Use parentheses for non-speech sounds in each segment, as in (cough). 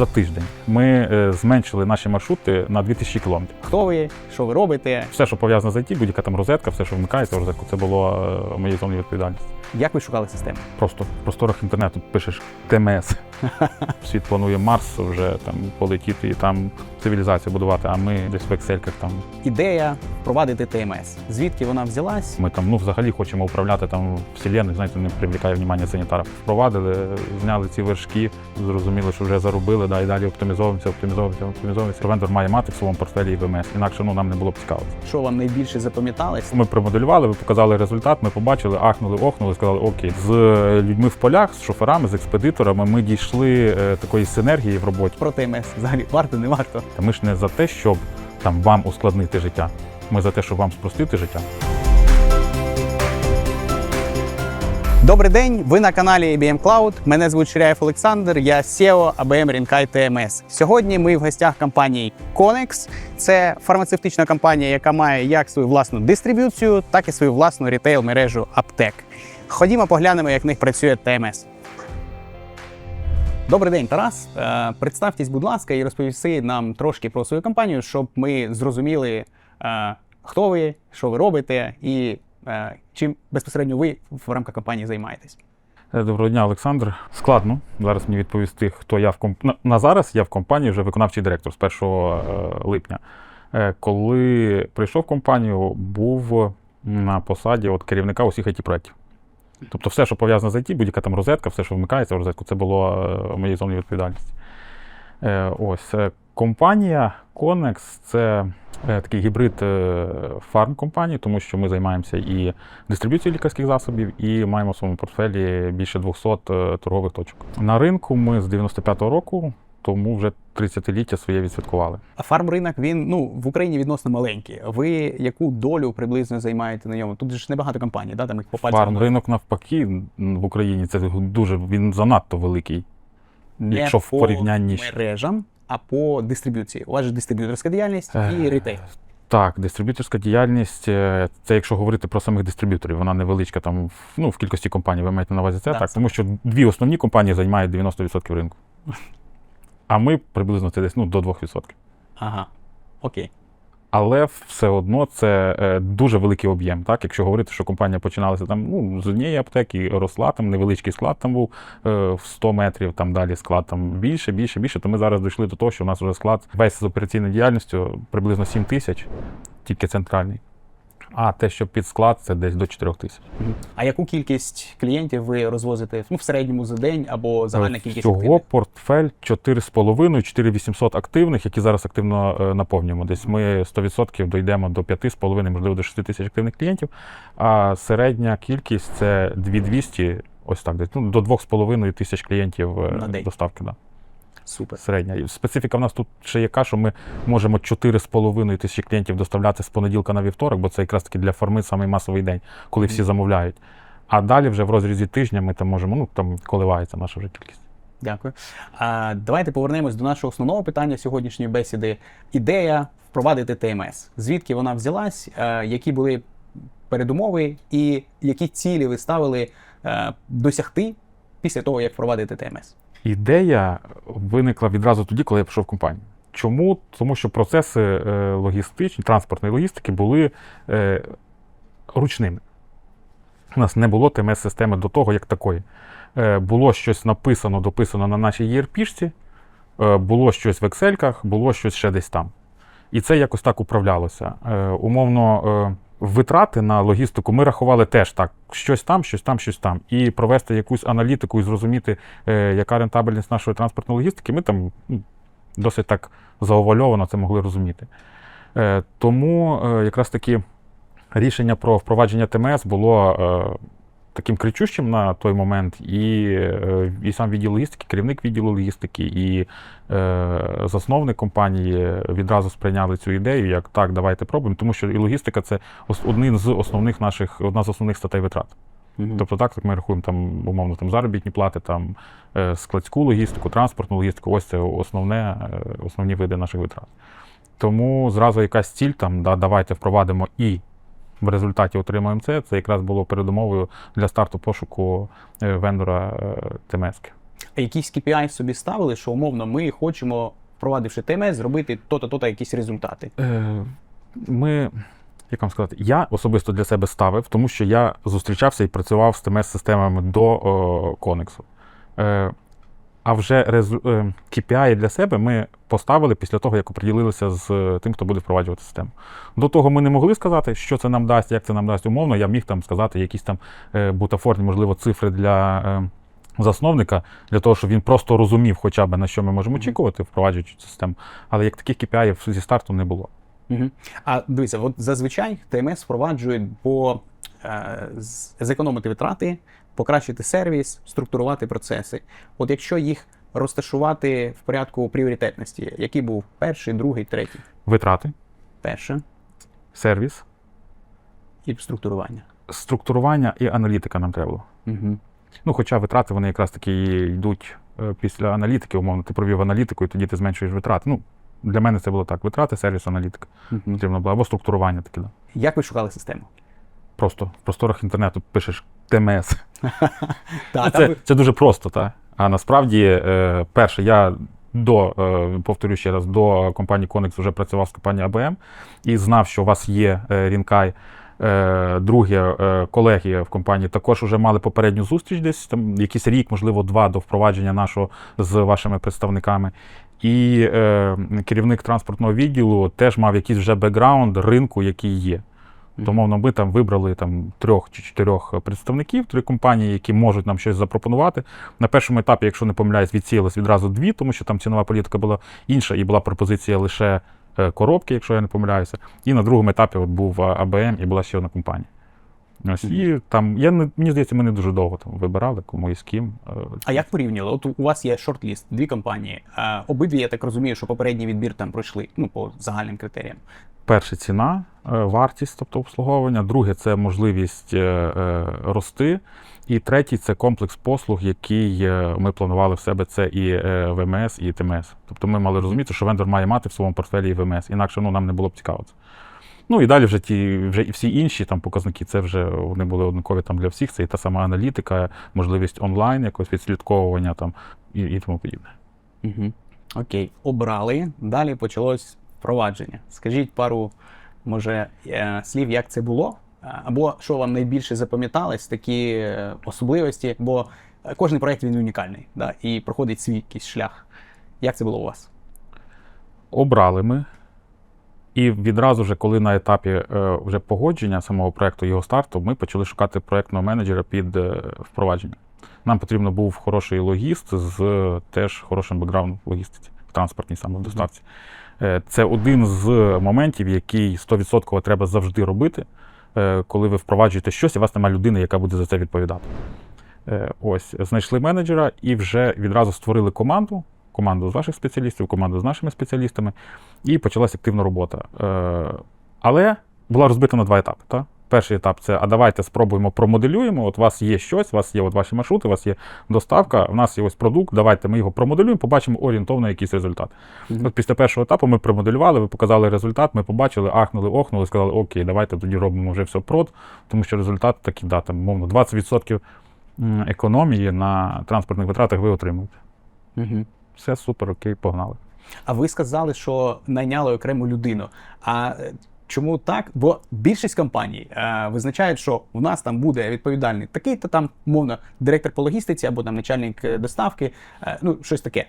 за тиждень ми е, зменшили наші маршрути на 2000 кілометрів. Хто ви, що ви робите, Все, що пов'язано з IT, будь-яка там розетка, все, що вмикається в розетку, це було е, моєю зоною відповідальності. як ви шукали систему? Просто в просторах інтернету пишеш ТМС. (laughs) Світ планує Марс вже там полетіти і там цивілізацію будувати, а ми десь в ексельках там. Ідея впровадити ТМС. Звідки вона взялась? Ми там ну взагалі хочемо управляти там вселенною, знаєте, не привлікає внимання санітарів. Впровадили, зняли ці вершки, зрозуміли, що вже заробили, да, і далі оптимізовуємося, оптимізовуємося, оптимізовуємося. Вендор має мати в своєму портфелі і ВМС, інакше ну нам не було б цікаво. Що вам найбільше запам'яталось? Ми промоделювали, ви показали результат, ми побачили, ахнули, охнули, сказали, окей. З е, людьми в полях, з шоферами, з експедиторами ми дійшли е, такої синергії в роботі. Про ТМС взагалі варто, не варто. Та ми ж не за те, щоб там вам ускладнити життя. Ми за те, щоб вам спростити життя. Добрий день, ви на каналі IBM Cloud. Мене звуть Ширяєв Олександр, я SEO ABM Рінкай TMS. Сьогодні ми в гостях компанії Conex. Це фармацевтична компанія, яка має як свою власну дистриб'юцію, так і свою власну рітейл-мережу аптек. Ходімо поглянемо, як в них працює TMS. Добрий день, Тарас. Е, Представтесь, будь ласка, і розповісти нам трошки про свою компанію, щоб ми зрозуміли, е, хто ви, що ви робите і е, чим безпосередньо ви в рамках компанії займаєтесь. Доброго дня, Олександр. Складно зараз мені відповісти, хто я в комп... на, зараз. Я в компанії вже виконавчий директор з 1 е, липня. Коли прийшов в компанію, був на посаді от керівника усіх it проєктів. Тобто, все, що пов'язано з IT, будь-яка там розетка, все, що вмикається в розетку, це було е, моєю зоною відповідальності. Е, Ось е, компанія Connex це такий гібрид е, фармкомпанії, тому що ми займаємося і дистриб'юцією лікарських засобів, і маємо в своєму портфелі більше 200 е, торгових точок. На ринку ми з 95-го року, тому вже 30-ліття своє відсвяткували. А фармринок він ну в Україні відносно маленький. Ви яку долю приблизно займаєте на ньому? Тут же ж небагато компаній, да? там їх по пальцям. Фарм ринок навпаки в Україні це дуже він занадто великий. не якщо в порівнянні мережам, а по дистриб'юції. У вас же дистриб'юторська діяльність і ритейл. Так, дистриб'юторська діяльність е, це якщо говорити про самих дистриб'юторів, вона невеличка там ну, в кількості компаній. Ви маєте на увазі це Так, так, тому що дві основні компанії займають 90% ринку. (laughs) А ми приблизно це десь ну, до 2%. Ага. Окей. Але все одно це е, дуже великий об'єм. Так, якщо говорити, що компанія починалася там ну, з однієї аптеки, росла там невеличкий склад там був е, в 100 метрів, там далі склад там більше, більше, більше. То ми зараз дійшли до того, що у нас вже склад весь з операційною діяльністю приблизно 7 тисяч, тільки центральний. А те, що під склад, це десь до 4 тисяч. А яку кількість клієнтів ви розвозите ну, в середньому за день або загальна кількість? Всього активних? портфель 4,5, 4800 активних, які зараз активно е, наповнюємо. Десь ми 100% дійдемо до 5,5, можливо, до 6 тисяч активних клієнтів. А середня кількість це 2200, ось так, десь ну, до 2,5 тисяч клієнтів е, На день. доставки. Да. Супер. Середня. І Специфіка в нас тут ще яка, що ми можемо 4,5 тисячі клієнтів доставляти з понеділка на вівторок, бо це якраз таки для форми самий масовий день, коли всі замовляють. А далі вже в розрізі тижня ми там можемо, ну там коливається наша вже кількість. Дякую. А, давайте повернемось до нашого основного питання сьогоднішньої бесіди. Ідея впровадити ТМС. Звідки вона взялась, е, які були передумови і які цілі ви ставили е, досягти після того, як впровадити ТМС? Ідея виникла відразу тоді, коли я пішов в компанію. Чому? Тому що процеси е, логістичні, транспортної логістики були е, ручними. У нас не було ТМС-системи до того, як такої. Е, було щось написано, дописано на нашій ERP-шці, було щось в Excel, було щось ще десь там. І це якось так управлялося. Умовно, витрати на логістику ми рахували теж так: щось там, щось там, щось там. І провести якусь аналітику і зрозуміти, е, яка рентабельність нашої транспортної логістики, ми там ну, досить так заовальовано це могли розуміти. Е, тому е, якраз таки рішення про впровадження ТМС було таким кричущим на той момент, і, е, і сам відділ логістики, керівник відділу логістики, і е, засновник компанії відразу сприйняли цю ідею, як так, давайте пробуємо, тому що і логістика це один з основних наших, одна з основних статей витрат. Тобто так, як ми рахуємо там, умовно, там заробітні плати, там е, складську логістику, транспортну логістику, ось це основне, е, основні види наших витрат. Тому зразу якась ціль там, да, давайте впровадимо і в результаті отримаємо це. Це якраз було передумовою для старту пошуку е, вендора е, ТМС. А якісь KPI собі ставили, що умовно ми хочемо, впровадивши ТМС, зробити то-то, то-то якісь результати. Е, Ми, як вам сказати, я особисто для себе ставив, тому що я зустрічався і працював з ТМС-системами до о, Конексу. Е, А вже резу- е, KPI для себе ми поставили після того, як оприділилися з е, тим, хто буде впроваджувати систему. До того ми не могли сказати, що це нам дасть, як це нам дасть умовно. Я міг там сказати якісь там е, бутафорні, можливо, цифри для засновника, для того, щоб він просто розумів, хоча б на що ми можемо очікувати, впроваджуючи цю систему. Але як таких KPI зі старту не було. Угу. А дивіться, от зазвичай ТМС впроваджують, бо е, зекономити витрати, покращити сервіс, структурувати процеси. От якщо їх розташувати в порядку пріоритетності, який був перший, другий, третій, Витрати, перше сервіс, і структурування. структурування і аналітика нам треба було. Угу. Ну, хоча витрати вони якраз таки йдуть е, після аналітики, умовно, ти провів аналітику, і тоді ти зменшуєш витрати. Ну, для мене це було так: витрати, сервіс, аналітика. Угу. Потрібно було або структурування таке. Да. Як ви шукали систему? Просто в просторах інтернету пишеш ТМС. (laughs) Це, це дуже просто, так. А насправді, е, перше, я до, е, повторю ще раз, до компанії Connex вже працював з компанією ABM і знав, що у вас є е, Рінкай. Друге, колеги в компанії також вже мали попередню зустріч десь там якийсь рік, можливо, два до впровадження нашого з вашими представниками. І е, керівник транспортного відділу теж мав якийсь вже бекграунд ринку, який є. Тому ну, ми там вибрали там трьох чи чотирьох представників, три компанії, які можуть нам щось запропонувати. На першому етапі, якщо не помиляюсь, відсіялось відразу дві, тому що там цінова політика була інша, і була пропозиція лише е, коробки, якщо я не помиляюся. І на другому етапі от був АБМ і була ще одна компанія. Ось, і там, я не, мені здається, ми не дуже довго там вибирали, кому і з ким. Е, А як порівнювали? От у вас є шорт-ліст, дві компанії. А обидві, я так розумію, що попередній відбір там пройшли ну, по загальним критеріям. Перше ціна, е, вартість, тобто обслуговування. Друге це можливість е, рости. І третій це комплекс послуг, який ми планували в себе. Це і ВМС, і ТМС. Тобто ми мали розуміти, що вендор має мати в своєму портфелі і ВМС. Інакше ну, нам не було б цікаво це. Ну і далі вже ті, вже і всі інші там показники, це вже вони були однакові там для всіх. Це і та сама аналітика, можливість онлайн, якогось відслідковування там і, і тому подібне. Угу. Окей, обрали. Далі почалось впровадження. Скажіть пару, може, е, слів, як це було, Е, або що вам найбільше запам'яталось, такі е, особливості, бо кожен проєкт він унікальний да, і проходить свій якийсь шлях. Як це було у вас? обрали ми. І відразу ж, коли на етапі е, вже погодження самого проекту його старту, ми почали шукати проектного менеджера під е, впровадження. Нам потрібно був хороший логіст з е, теж хорошим бекграундом в логістиці, в транспортній саме в доставці. Це один з моментів, який 100% треба завжди робити, коли ви впроваджуєте щось, і у вас немає людини, яка буде за це відповідати. Ось, знайшли менеджера і вже відразу створили команду. Команду з ваших спеціалістів, команду з нашими спеціалістами, і почалася активна робота. Е, але була розбита на два етапи. Та? Перший етап це а давайте спробуємо промоделюємо. От у вас є щось, у вас є от ваші маршрути, у вас є доставка, у нас є ось продукт. Давайте ми його промоделюємо, побачимо орієнтовно якийсь результат. Мгм. От після першого етапу ми промоделювали, ви показали результат, ми побачили, ахнули, охнули, сказали, окей, давайте тоді робимо вже все прод, тому що результат такий, да, там, мовно, 20% економії на транспортних витратах ви отримуєте. Угу. Все супер, окей, погнали. А ви сказали, що найняли окрему людину. А е, чому так? Бо більшість компаній е, визначають, що в нас там буде відповідальний такий-то там, мовно, директор по логістиці або там начальник е, доставки, е, ну щось таке.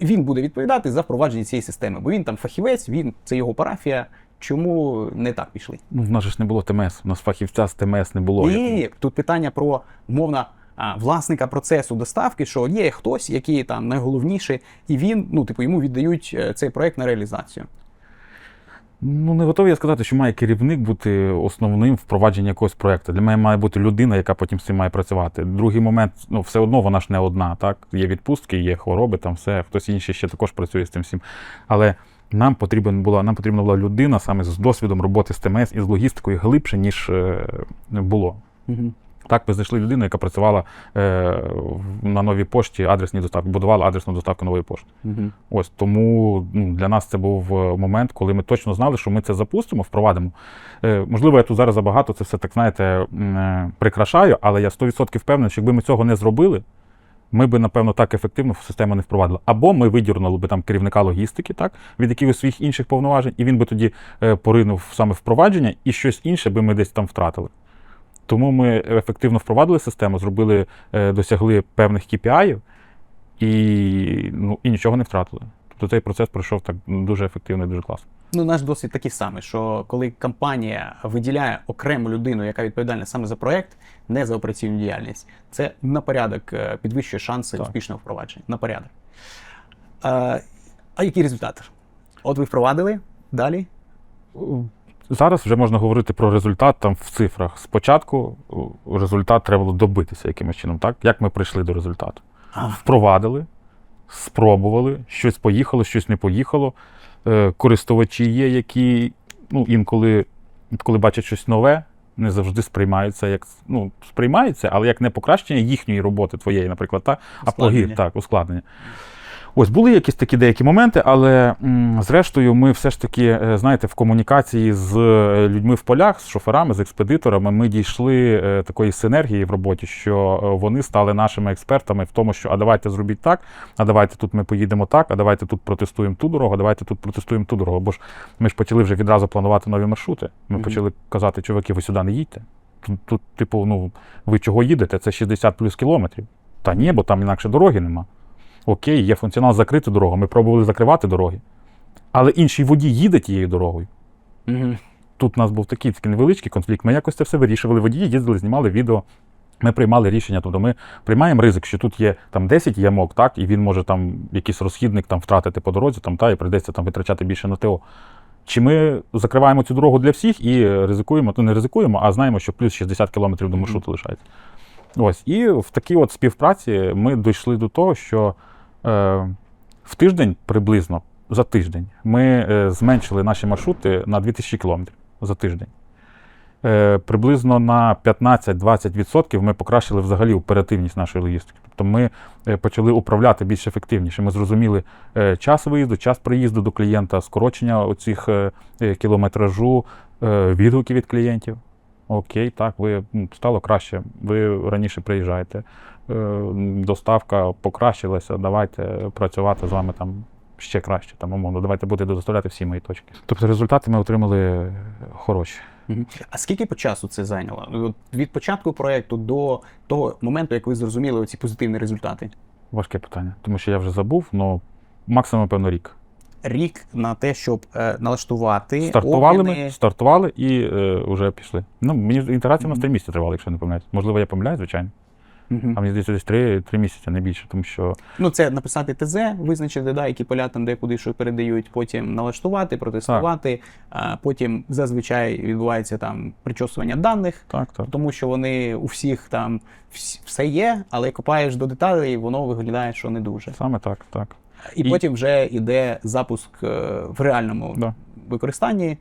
Він буде відповідати за впровадження цієї системи, бо він там фахівець, він це його парафія. Чому не так пішли? Ну, в нас ж не було ТМС, у нас фахівця з ТМС не було. Ні. Тут питання про умовно а, власника процесу доставки, що є хтось, який там найголовніший, і він, ну, типу, йому віддають е, цей проект на реалізацію. Ну, не готовий я сказати, що має керівник бути основним впровадженні якогось проєкту. Для мене має бути людина, яка потім з цим має працювати. Другий момент, ну, все одно вона ж не одна, так? Є відпустки, є хвороби, там все, хтось інший ще також працює з цим всім. Але нам потрібен була, нам потрібна була людина саме з досвідом роботи з ТМС і з логістикою глибше, ніж е, було. Угу. Так, ми знайшли людину, яка працювала е, на новій пошті адресні доставки, будувала адресну доставку нової пошти. Угу. Ось тому ну, для нас це був е, момент, коли ми точно знали, що ми це запустимо, впровадимо. Е, можливо, я тут зараз забагато це все так знаєте е, прикрашаю, але я 100% впевнений, що якби ми цього не зробили, ми би, напевно, так ефективно в систему не впровадили. Або ми видірнули би там керівника логістики, так, від якихось своїх інших повноважень, і він би тоді е, поринув саме впровадження, і щось інше би ми десь там втратили. Тому ми ефективно впровадили систему, зробили, е, досягли певних KPI і, ну, і нічого не втратили. Тобто цей процес пройшов так дуже ефективно і дуже класно. Ну, наш досвід такий самий, що коли компанія виділяє окрему людину, яка відповідальна саме за проект, не за операційну діяльність, це на порядок е, підвищує шанси Так. успішного впровадження. На порядок. Е, а який результат? От ви впровадили далі. Зараз вже можна говорити про результат там в цифрах. Спочатку результат треба було добитися якимось чином, так? Як ми прийшли до результату? Впровадили, спробували, щось поїхало, щось не поїхало. Е, користувачі є, які ну, інколи, коли бачать щось нове, не завжди сприймаються як ну, сприймаються, але як не покращення їхньої роботи твоєї, наприклад, та, а погір, так, ускладнення. Ось були якісь такі деякі моменти, але зрештою, ми все ж таки, е, знаєте, в комунікації з е, людьми в полях, з шоферами, з експедиторами, ми дійшли е, такої синергії в роботі, що вони стали нашими експертами в тому, що а давайте зробіть так, а давайте тут ми поїдемо так, а давайте тут протестуємо ту дорогу, а давайте тут протестуємо ту дорогу. Бо ж ми ж почали вже відразу планувати нові маршрути. Ми Мгм. почали казати, чуваки, ви сюди не їдьте. Тут, тут, типу, ну ви чого їдете? Це 60 плюс кілометрів. Та ні, бо там інакше дороги нема. Окей, є функціонал закрити дорогу. Ми пробували закривати дороги. Але інший водій їде тією дорогою. Угу. Тут у нас був такий, такий невеличкий конфлікт. Ми якось це все вирішували. Водії їздили, знімали відео. Ми приймали рішення. Тобто ми приймаємо ризик, що тут є там 10 ямок, так, і він може там якийсь розхідник там втратити по дорозі, там, та, і прийдеться там витрачати більше на ТО. Чи ми закриваємо цю дорогу для всіх і ризикуємо, то не ризикуємо, а знаємо, що плюс 60 кілометрів до маршруту лишається. Ось. І в такій от співпраці ми дійшли до того, що в тиждень приблизно за тиждень ми е, зменшили наші маршрути на 2000 кілометрів за тиждень. Е, приблизно на 15-20% ми покращили взагалі оперативність нашої логістики. Тобто ми е, почали управляти більш ефективніше. Ми зрозуміли е, час виїзду, час приїзду до клієнта, скорочення оцих е, е, кілометражу, е, відгуки від клієнтів. Окей, так, ви стало краще. Ви раніше приїжджаєте. Е, Доставка покращилася. Давайте працювати з вами там ще краще. Там умовно, давайте будете доставляти всі мої точки. Тобто результати ми отримали хороші. А скільки по часу це зайняло? Від початку проекту до того моменту, як ви зрозуміли ці позитивні результати? Важке питання, тому що я вже забув, але максимум, певно, рік. Рік на те, щоб е, налаштувати Стартували обміни. ми, стартували і е, вже пішли. Ну, мені інтерація на Мгм. три місяці тривала, якщо не помиляюсь. Можливо, я помиляюсь, звичайно. Мгм. А мені здається, десь три, три місяці, не більше, тому що Ну, це написати ТЗ, визначити, да, які поля там, де куди що передають, потім налаштувати, протестувати. А потім зазвичай відбувається там причосування даних, так, так. тому що вони у всіх там вс- все є, але копаєш до деталей, воно виглядає, що не дуже. Саме так, так. І, І- потім вже йде запуск е, в реальному Да. використанні.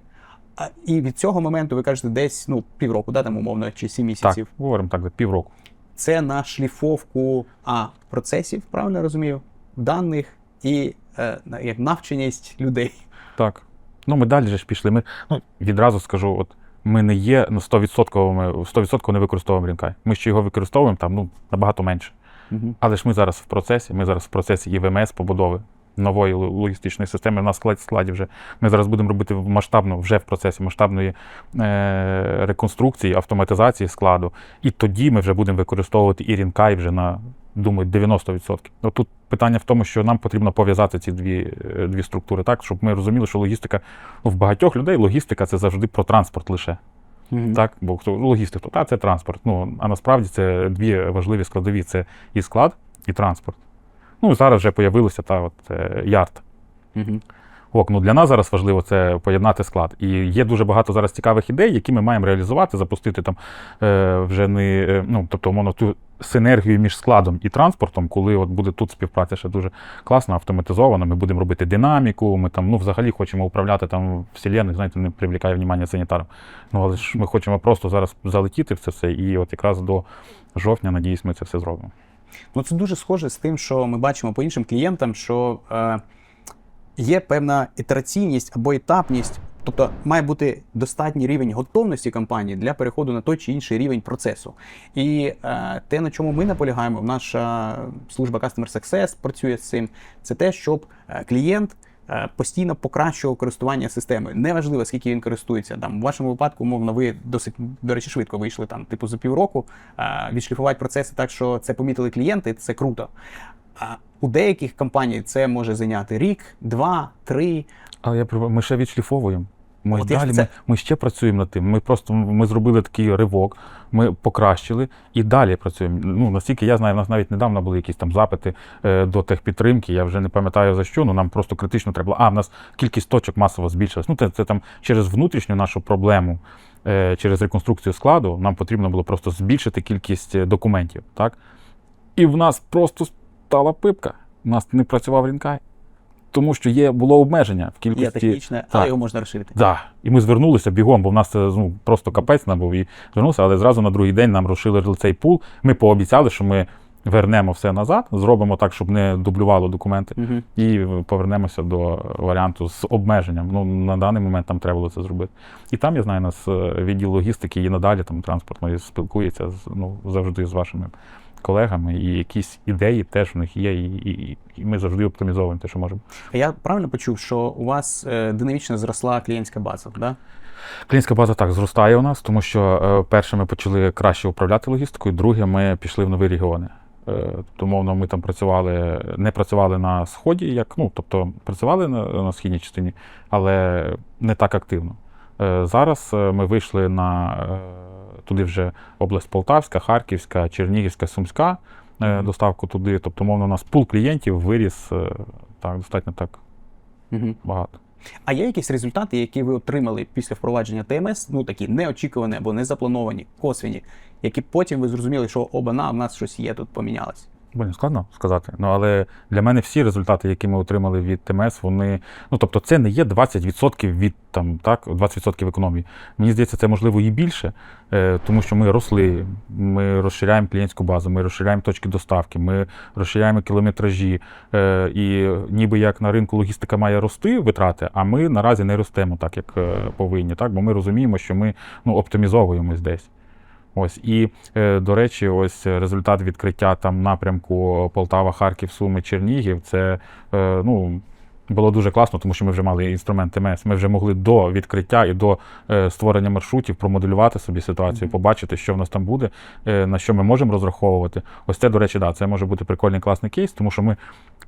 А, і від цього моменту ви кажете десь ну, півроку, да, там умовно, чи сім місяців. Так, говоримо так, півроку. Це на шліфовку а, процесів, правильно я розумію, даних і е, як навченість людей. Так. Ну, ми далі ж пішли. Ми ну, відразу скажу, от ми не є ну, 100%, ми 100% не використовуємо Рінкай. Ми ще його використовуємо там ну, набагато менше. Угу. Але ж ми зараз в процесі, ми зараз в процесі ІВМС побудови нової логістичної системи. У нас склад складі вже. Ми зараз будемо робити масштабну, вже в процесі масштабної е- реконструкції, автоматизації складу. І тоді ми вже будемо використовувати і Рінкай вже на, думаю, 90%. Ну, тут питання в тому, що нам потрібно пов'язати ці дві, е, дві структури так, щоб ми розуміли, що логістика ну, в багатьох людей логістика це завжди про транспорт лише. Так, бо хто ну, логістик, то та це транспорт. Ну а насправді це дві важливі складові: це і склад, і транспорт. Ну зараз вже появилося та от е, ярд. Угу. Ок, ну для нас зараз важливо це поєднати склад. І є дуже багато зараз цікавих ідей, які ми маємо реалізувати, запустити там е, вже не е, ну, тобто, умовно, ту синергію між складом і транспортом, коли от буде тут співпраця ще дуже класна, автоматизована. Ми будемо робити динаміку. Ми там ну взагалі хочемо управляти там вселенних, знаєте, не привлікає внимання санітарам. Ну але ж ми хочемо просто зараз залетіти в це все, і от якраз до жовтня, надіюсь, ми це все зробимо. Ну, це дуже схоже з тим, що ми бачимо по іншим клієнтам, що е, є певна ітераційність або етапність Тобто має бути достатній рівень готовності компанії для переходу на той чи інший рівень процесу. І е, те, на чому ми наполягаємо, наша служба Customer Success працює з цим, це те, щоб е, клієнт е, постійно покращував користування системою. Неважливо, скільки він користується. Там в вашому випадку, умовно, ви досить до речі, швидко вийшли там, типу, за півроку, е, відшліфувати процеси так, що це помітили клієнти, це круто. А у деяких компаній це може зайняти рік, два, три. Але я ми ще відшліфовуємо. Ми, От далі, це- ми, ми ще працюємо над тим. Ми просто ми зробили такий ривок, ми покращили і далі працюємо. Ну настільки я знаю, в нас навіть недавно були якісь там запити е, до техпідтримки. Я вже не пам'ятаю за що. Ну нам просто критично треба. А в нас кількість точок масово збільшилась. Ну це, це там через внутрішню нашу проблему, е, через реконструкцію складу. Нам потрібно було просто збільшити кількість е, документів. Так? І в нас просто стала пипка. У нас не працював рінкай. Тому що є було обмеження в кількості. Є технічне, так. його можна розширити. Да. І ми звернулися бігом, бо в нас це ну, просто капець нам був і звернулися, але зразу на другий день нам розширили цей пул. Ми пообіцяли, що ми вернемо все назад, зробимо так, щоб не дублювало документи, Мгм. і повернемося до варіанту з обмеженням. Ну, на даний момент там треба було це зробити. І там, я знаю, нас е, відділ логістики і надалі там транспортної спілкується ну, завжди з вашими колегами, і якісь ідеї теж в них є, і, і, і ми завжди оптимізовуємо те, що можемо. Я правильно почув, що у вас е, динамічно зросла клієнтська база, да? Клієнтська база так зростає у нас, тому що е, перше ми почали краще управляти логістикою, друге, ми пішли в нові регіони. Е, Тобто, мовно, ми там працювали, не працювали на сході, як ну, тобто працювали на, на східній частині, але не так активно. Е, Зараз е, ми вийшли на е, туди вже область Полтавська, Харківська, Чернігівська, Сумська доставку туди. Тобто, мовно, у нас пул клієнтів виріс так, достатньо так Угу. багато. А є якісь результати, які ви отримали після впровадження ТМС, ну такі неочікувані або не заплановані, косвіні, які потім ви зрозуміли, що оба-на, в нас щось є тут помінялось. Блін, складно сказати. Ну але для мене всі результати, які ми отримали від ТМС, вони. Ну тобто, це не є 20% від там, так, 20% економії. Мені здається, це можливо і більше, е, тому що ми росли, ми розширяємо клієнтську базу, ми розширяємо точки доставки, ми розширяємо кілометражі. Е, і ніби як на ринку логістика має рости витрати, а ми наразі не ростемо так, як е, повинні. Так? Бо ми розуміємо, що ми ну, оптимізовуємось десь. Ось і е, до речі, ось результат відкриття там напрямку Полтава, Харків, Суми, Чернігів. Це е, ну. Було дуже класно, тому що ми вже мали інструмент ТМС. Ми вже могли до відкриття і до е, створення маршрутів промоделювати собі ситуацію, побачити, що в нас там буде, е, на що ми можемо розраховувати. Ось це, до речі, да, це може бути прикольний класний кейс, тому що ми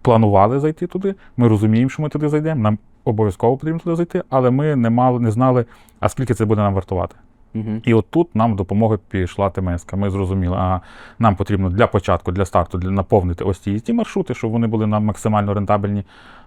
планували зайти туди. Ми розуміємо, що ми туди зайдемо. Нам обов'язково потрібно туди зайти, але ми не мали, не знали, а скільки це буде нам вартувати. Угу. І от тут нам допомога пішла ТМС. Ми зрозуміли, а нам потрібно для початку, для старту, для наповнити ось ці, ці маршрути, щоб вони були нам максимально рентабельні.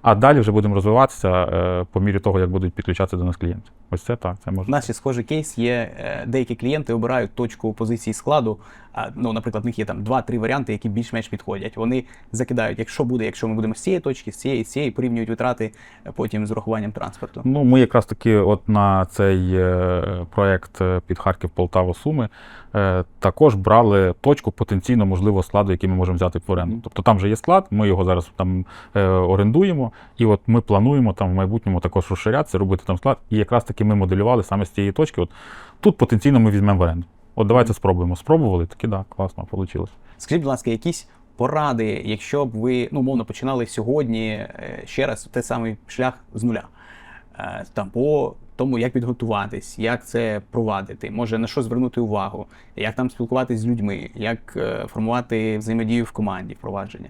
А далі вже будемо розвиватися е, по мірі того, як будуть підключатися до нас клієнти. Ось це так, це У може. нас ще схожий кейс є. е, Деякі клієнти обирають точку позиції складу. А, ну, наприклад, в них є там два-три варіанти, які більш-менш підходять. Вони закидають, якщо буде, якщо ми будемо з цієї точки, з цієї, з цієї, порівнюють витрати е, потім з урахуванням транспорту. Ну, ми якраз таки, от на цей проект під Харків, Полтава, Суми, також брали точку потенційно можливого складу, який ми можемо взяти в оренду. Тобто там вже є склад, ми його зараз там е, орендуємо, і от ми плануємо там в майбутньому також розширятися, робити там склад. І якраз таки ми моделювали саме з цієї точки. От тут потенційно ми візьмемо в оренду. От давайте спробуємо. Спробували, таки да, класно, вийшло. Скажіть, будь ласка, якісь поради, якщо б ви ну, мовно починали сьогодні е, ще раз той самий шлях з нуля. Е, Там по тому, як підготуватись, як це провадити, може на що звернути увагу, як там спілкуватись з людьми, як е, формувати взаємодію в команді, впровадження.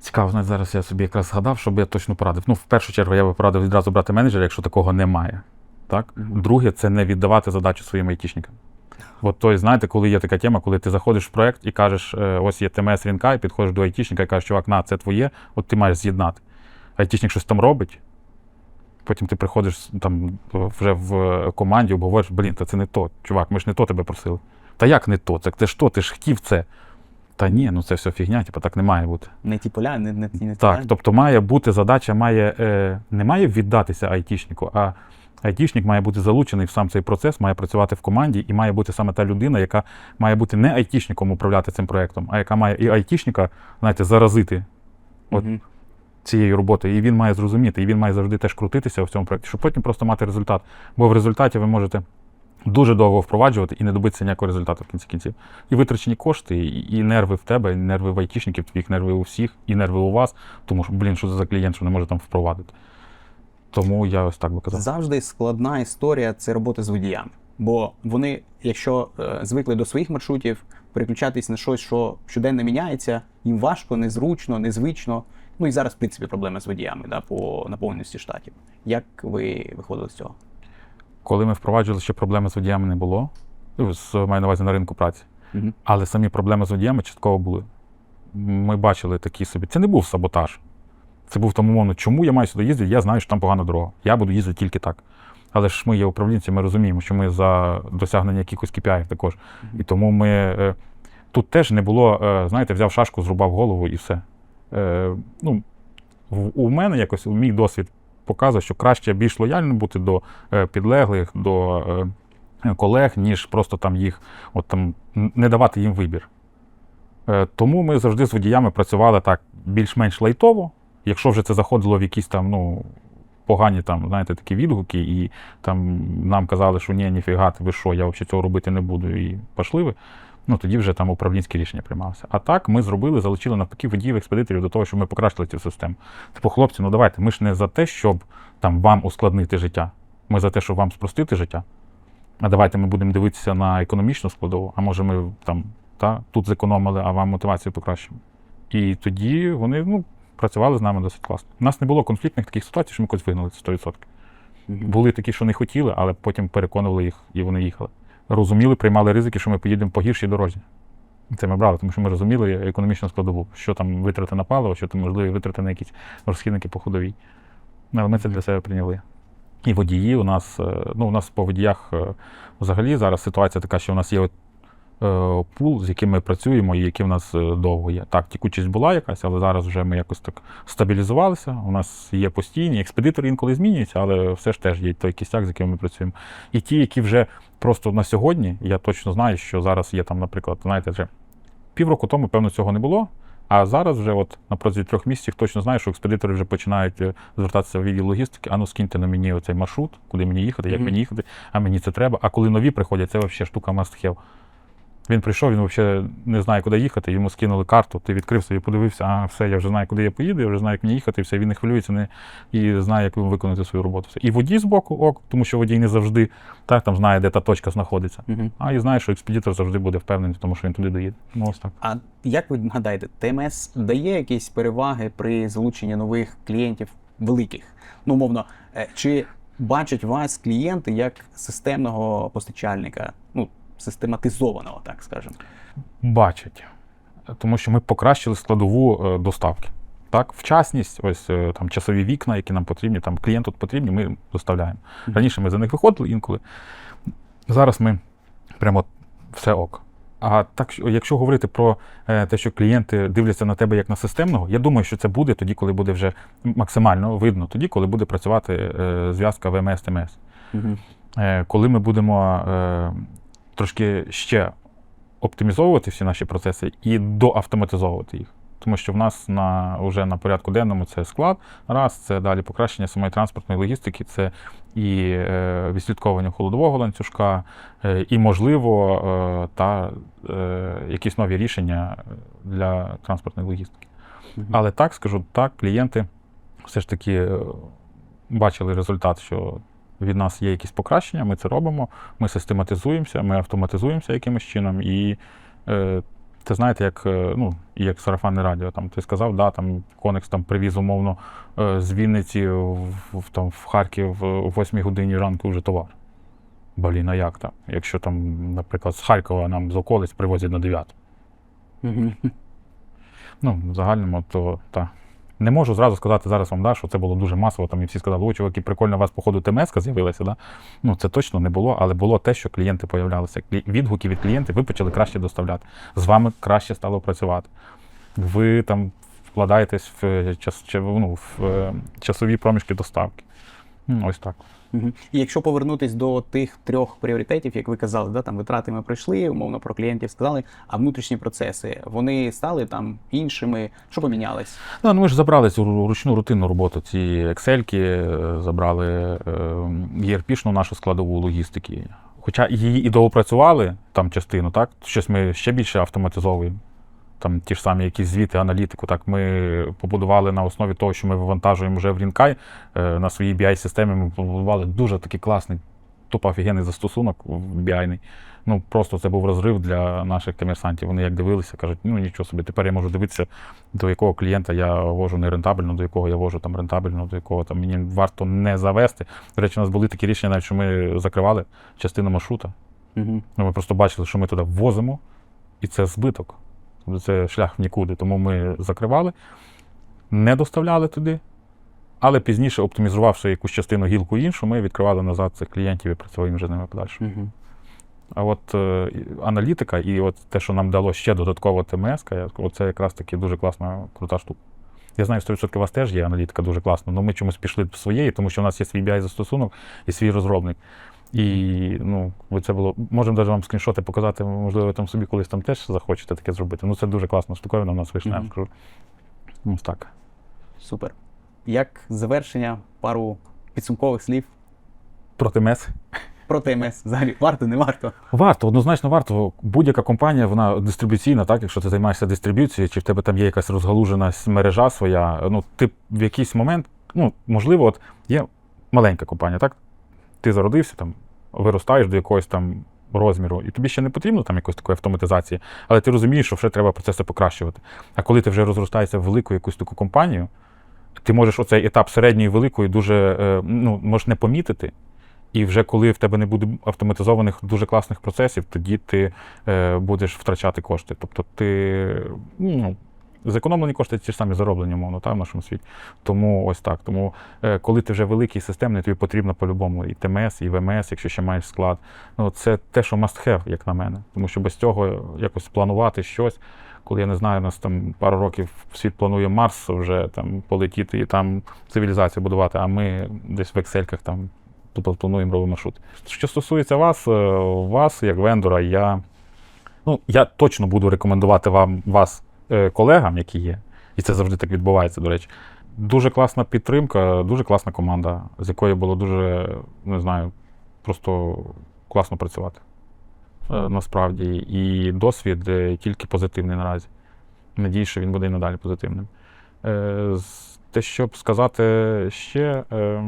Цікаво, знаєте, зараз я собі якраз згадав, щоб я точно порадив. Ну, в першу чергу, я би порадив відразу брати менеджера, якщо такого немає. Так? Мгм. Друге, це не віддавати задачу своїм айтішникам. От той, знаєте, коли є така тема, коли ти заходиш в проект і кажеш, е, ось є ТМС рінка, і підходиш до айтішника і кажеш, чувак, на, це твоє, от ти маєш з'єднати. Айтішник щось там робить. Потім ти приходиш там вже в команді, обговориш, блін, та це не то, чувак, ми ж не то тебе просили. Та як не то? Це ти ж то, ти ж хотів це. Та ні, ну це все фігня, типу, так не має бути. Не ті поля, не, не, не ті Так, тобто має бути задача, має е, не має віддатися айтішнику, а айтішник має бути залучений в сам цей процес, має працювати в команді і має бути саме та людина, яка має бути не айтішником управляти цим проектом, а яка має і айтішника, знаєте, заразити. От Мгм. Цією роботою, і він має зрозуміти, і він має завжди теж крутитися в цьому проєкті, щоб потім просто мати результат. Бо в результаті ви можете дуже довго впроваджувати і не добитися ніякого результату в кінці кінців. І витрачені кошти, і, і нерви в тебе, і нерви в айтішників, твоїх нерви у всіх, і нерви у вас, тому що, блін, що це за клієнт, що не може там впровадити. Тому я ось так би казав. Завжди складна історія це робота з водіями. Бо вони, якщо е, звикли до своїх маршрутів, переключатись на щось, що щоденно міняється, їм важко, незручно, незвично. Ну і зараз, в принципі, проблема з водіями да, по наповненості штатів. Як ви виходили з цього? Коли ми впроваджували, ще проблеми з водіями не було. Ну, Маю на увазі на ринку праці. Мгм. Але самі проблеми з водіями частково були. Ми бачили такі собі. Це не був саботаж. Це був тому мовно, чому я маю сюди їздити, я знаю, що там погана дорога. Я буду їздити тільки так. Але ж ми є управлінці, ми розуміємо, що ми за досягнення якихось KPI також. І тому ми е, тут теж не було, е, знаєте, взяв шашку, зрубав голову і все. Е, ну, у мене якось мій досвід показує, що краще більш лояльно бути до е, підлеглих, до е, колег, ніж просто там їх от там не давати їм вибір. Е, Тому ми завжди з водіями працювали так більш-менш лайтово. Якщо вже це заходило в якісь там, ну, погані там, знаєте, такі відгуки, і там нам казали, що ні, ніфіга, ви що, я взагалі цього робити не буду, і пішли ви. Ну тоді вже там управлінські рішення приймалися. А так ми зробили, залучили навпаки водіїв, експедиторів до того, щоб ми покращили цю систему. Типу, хлопці, ну давайте, ми ж не за те, щоб там вам ускладнити життя. Ми за те, щоб вам спростити життя. А давайте ми будемо дивитися на економічну складову, а може ми там та, тут зекономили, а вам мотивацію покращимо. І тоді вони ну, працювали з нами досить класно. У нас не було конфліктних таких ситуацій, що ми когось вигнали це 100%. Були такі, що не хотіли, але потім переконували їх, і вони їхали. Розуміли, приймали ризики, що ми поїдемо по гіршій дорозі. Це ми брали, тому що ми розуміли економічну складову, що там витрати на паливо, що там можливі витрати на якісь розхідники по ходовій. Але ми це для себе прийняли. І водії у нас, е, ну, у нас по водіях е, взагалі зараз ситуація така, що у нас є пул, з яким ми працюємо і який в нас е, довго є. Так, тікучість була якась, але зараз вже ми якось так стабілізувалися. У нас є постійні експедитори інколи змінюються, але все ж теж є той кістяк, з яким ми працюємо. І ті, які вже просто на сьогодні, я точно знаю, що зараз є там, наприклад, знаєте, вже півроку тому, певно, цього не було. А зараз вже от на протязі трьох місяців точно знаю, що експедитори вже починають е, звертатися в відділ логістики, а ну скиньте на мені оцей маршрут, куди мені їхати, як Мгм. мені їхати, а мені це треба. А коли нові приходять, це взагалі штука must have. Він прийшов, він взагалі не знає, куди їхати, йому скинули карту, ти відкрив собі, подивився, а все, я вже знаю, куди я поїду, я вже знаю, як мені їхати, і все, він не хвилюється не, і знає, як виконати свою роботу. Все. І водій з боку, ок, тому що водій не завжди так, там знає, де та точка знаходиться. Мгм. А і знає, що експедитор завжди буде впевнений, тому що він туди доїде. Ну, ось так. А як ви гадаєте, ТМС дає якісь переваги при залученні нових клієнтів великих? Ну, умовно, е, чи бачать вас клієнти як системного постачальника, ну, систематизованого, так скажемо? бачать, тому що ми покращили складову е, доставки. Так, вчасність, ось е, там часові вікна, які нам потрібні, там клієнту потрібні, ми доставляємо. Раніше ми за них виходили інколи. Зараз ми прямо все ок. А так, якщо говорити про е, те, що клієнти дивляться на тебе як на системного, я думаю, що це буде тоді, коли буде вже максимально видно, тоді, коли буде працювати зв'язка ВМС ТМС. Угу. Коли ми будемо трошки ще оптимізовувати всі наші процеси і доавтоматизовувати їх. Тому що в нас на, вже на порядку денному це склад, раз, це далі покращення самої транспортної логістики, це і е, відслідковування холодового ланцюжка, е, і, можливо, е, та е, якісь нові рішення для транспортної логістики. Але так скажу, так, клієнти все ж таки е, бачили результат, що від нас є якісь покращення, ми це робимо, ми систематизуємося, ми автоматизуємося якимось чином. І е, це знаєте, як, е, ну, як сарафанне радіо. Там, ти сказав, да, там Конекс там, привіз умовно е, з Вінниці в, в, там, в Харків о 8 годині ранку вже товар. Блін, а як там? Якщо там, наприклад, з Харкова нам з околиць привозять на 9. Угу. Ну, в загальному, то так. Не можу зразу сказати зараз вам, да, що це було дуже масово. Там і всі сказали, о, чуваки, прикольно, у вас, походу, ТМС з'явилася. Да? Ну, це точно не було, але було те, що клієнти появлялися. Відгуки від клієнтів ви почали краще доставляти. З вами краще стало працювати. Ви там вкладаєтесь в, час, ну, в е, часові проміжки доставки. Ось так. І якщо повернутись до тих трьох пріоритетів, як ви казали, да, там витрати ми пройшли, умовно про клієнтів сказали, а внутрішні процеси вони стали там іншими. Що помінялось? Ну, ну, ми ж забрали цю ручну рутинну роботу. Ці Excel, забрали е, ERP-шну нашу складову логістики. Хоча її і доопрацювали там частину, так? Щось ми ще більше автоматизовуємо. Там ті ж самі якісь звіти, аналітику. Так, ми побудували на основі того, що ми вивантажуємо вже в Рінкай е, на своїй BI-системі. Ми побудували дуже такий класний, тупо офігенний застосунок BI-ний. Ну просто це був розрив для наших комерсантів. Вони як дивилися, кажуть, ну нічого собі, тепер я можу дивитися, до якого клієнта я вожу не рентабельно, до якого я вожу там рентабельно, до якого там мені варто не завести. До речі, у нас були такі рішення, навіть що ми закривали частину маршрута. Угу. Ну, ми просто бачили, що ми туди ввозимо, і це збиток. Це шлях в нікуди. Тому ми закривали, не доставляли туди. Але пізніше, оптимізувавши якусь частину гілку іншу, ми відкривали назад цих клієнтів і працювали вже ними подальше. Угу. А от е, аналітика і от те, що нам дало ще додатково ТМС, це якраз таки дуже класна, крута штука. Я знаю, 100% у вас теж є аналітика дуже класна, але ми чомусь пішли своєї, тому що у нас є свій BI застосунок і свій розробник. І ну, це було. Можемо навіть вам скріншоти показати, можливо, ви там собі колись там теж захочете таке зробити. Ну, це дуже класна штуковина, у нас вийшла, я вам скажу. Ось так. Супер. Як завершення, пару підсумкових слів Про ТМС. про ТМС. Взагалі, варто, не варто. Варто, однозначно варто. Будь-яка компанія, вона дистрибуційна, так, якщо ти займаєшся дистриб'юцією, чи в тебе там є якась розгалужена мережа своя, ну, ти в якийсь момент, ну, можливо, от є маленька компанія, так? Ти зародився, там, виростаєш до якогось там розміру, і тобі ще не потрібно там якоїсь такої автоматизації, але ти розумієш, що вже треба процеси покращувати. А коли ти вже розростаєшся в велику якусь таку компанію, ти можеш оцей етап середньої великої дуже е, ну, можеш не помітити. І вже коли в тебе не буде автоматизованих дуже класних процесів, тоді ти е, будеш втрачати кошти. Тобто ти ну, зекономлені кошти ті ж самі зароблені, умовно, та, в нашому світі. Тому ось так. Тому е, коли ти вже великий системний, тобі потрібно по-любому і ТМС, і ВМС, якщо ще маєш склад. Ну, це те, що must have, як на мене. Тому що без цього якось планувати щось. Коли я не знаю, у нас там пару років світ планує Марс вже там полетіти і там цивілізацію будувати, а ми десь в Excel там плануємо робимо маршрут. Що стосується вас, е, вас як вендора, я, ну, я точно буду рекомендувати вам вас колегам, які є, і це завжди так відбувається, до речі. Дуже класна підтримка, дуже класна команда, з якою було дуже, не знаю, просто класно працювати. Е, Насправді. І досвід е, тільки позитивний наразі. Надіюсь, що він буде і надалі позитивним. Е, Те, щоб сказати ще, е,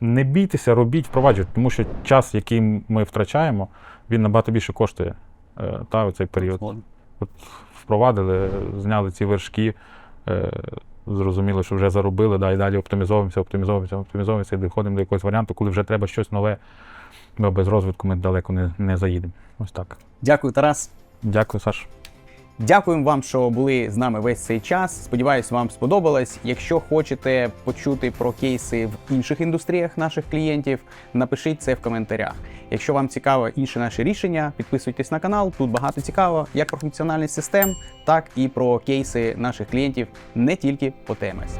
не бійтеся, робіть, впроваджуйте, тому що час, який ми втрачаємо, він набагато більше коштує е, та, у цей період. Згоден. Впровадили, зняли ці вершки, е, зрозуміли, що вже заробили, да, і далі оптимізовуємося, оптимізовуємося, оптимізовуємося і доходимо до якогось варіанту, коли вже треба щось нове, бо без розвитку ми далеко не, не заїдемо. Ось так. Дякую, Тарас. Дякую, Саш. Дякуємо вам, що були з нами весь цей час. Сподіваюсь, вам сподобалось. Якщо хочете почути про кейси в інших індустріях наших клієнтів, напишіть це в коментарях. Якщо вам цікаво інше наше рішення, підписуйтесь на канал. Тут багато цікаво як про функціональність систем, так і про кейси наших клієнтів не тільки по ТМС.